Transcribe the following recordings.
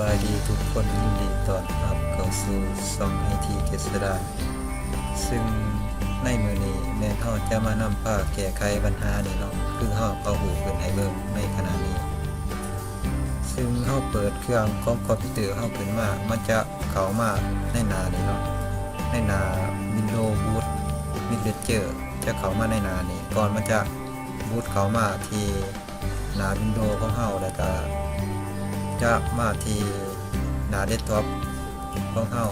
บายดีทุกคนยินดีต้อนรับเข้าสู่ซองไอทีเกษดาซึ่งในมือนี้แม่นเฮาจะมานำพาแก้ไขปัญหานี่เนาะคือเฮาเอาหูขึ้นให้เบิ่งในขณะนี้ ซึ่งเฮาเปิดเครื่องของคอมพิวเตอร์เฮาขึ้นมา มันจะเข้ามาในหน้านี่เนาะในหน้า Windows Boot m i d j e r จะเข้ามาในหน้านี้ก่อนมันจะบูตเข้ามาที่หน้า Windows ของเฮาแล้วก็ จะมาที่หน้าเดสก์ท็อปของเฮา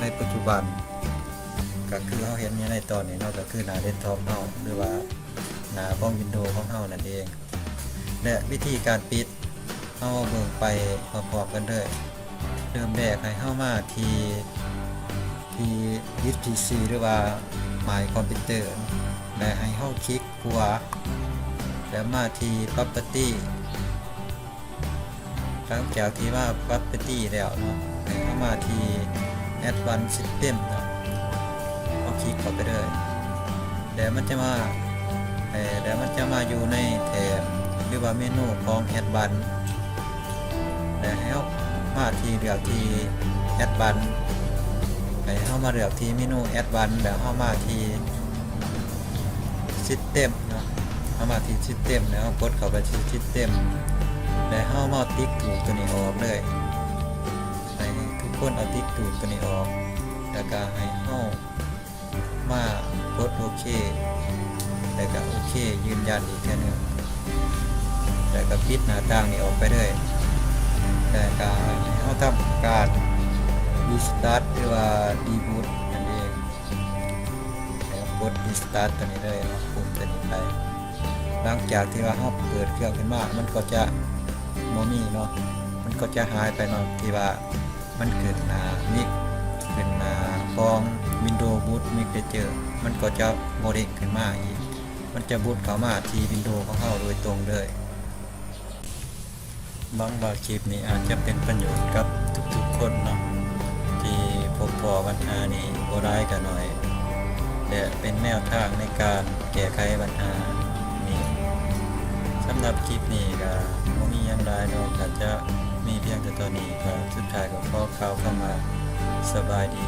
ในปัจจุบัน ก็คือเฮาเห็นอยู่ในตอนนี้เนาะก็คือหน้าเดสก์ท็อปเฮาหรือว่าหน้าของวินโดว์ของเฮานั่นเอง และวิธีการปิดเฮาเบิ่งไปพร้อมๆกันเลยเริ่มแรกให้เฮามาที่ที่ UTC หรือว่า My Computer และให้เฮาคลิกขวาแล้วมาที่ Property หลังจากที่ว่า property แล้วเนาะเข้ามาที่ advanced system เนาะเอาคลิกเข้าไปเลยเดี๋ยวมันจะมาเอ่อเดี๋ยวมันจะมาอยู่ในแถบหรือว่าเมนูของ advanced แล้วห้ามาที่เลือกที่ advanced ให้เข้ามาเลือกที่เมนู advanced แล้วเข้ามาที่ system เนาะเข้ามาที่ system แล้วกดเข้าไปที่ system และเฮามาติ๊กถูกตัวนี้ออกเลยให้ทุกคนเอาติ๊กถูกตัวนี้ออก แล้วก็ให้เฮามากดโอเค แล้วก็โอเค ยืนยันอีกแค่นึงแล้วก็ปิดหน้าต่างนี้ออกไปเลยแล้วก็ให้เฮาทำการรีสตาร์ทหรือว่าดีบูตนั่นเองแล้วกดรีสตาร์ทตัวนี้เลยแล้วปุ่มตัวนี้ไป หลังจากที่ว่าเราเปิดเครื่องขึ้นมา มันก็จะ โมมีเนาะมันก็จะหายไปเนาะที่ว่ามันเกิดนามิกเป็นนาฟอง Windows Boot Mic ได้เจอมันก็จะโมเดกขึ้นมาอีก มันจะบูตเข้ามาที่ Windows ของเราโดยตรงเลยบางบาคลิปนี้อาจจะเป็นประโยชน์กับทุกๆคนเนาะที่พบพอปัญหานี้บ่ได้กันหน่อย แต่เป็นแนวทางในการแก้ไขปัญหา หรับคลิปนี้ก็บ่มียังได้ดอกก็จะมีเพียงแต่ตอนนี้ก็สุดท้ายก็ขอเข้าเข้ามาสบายดี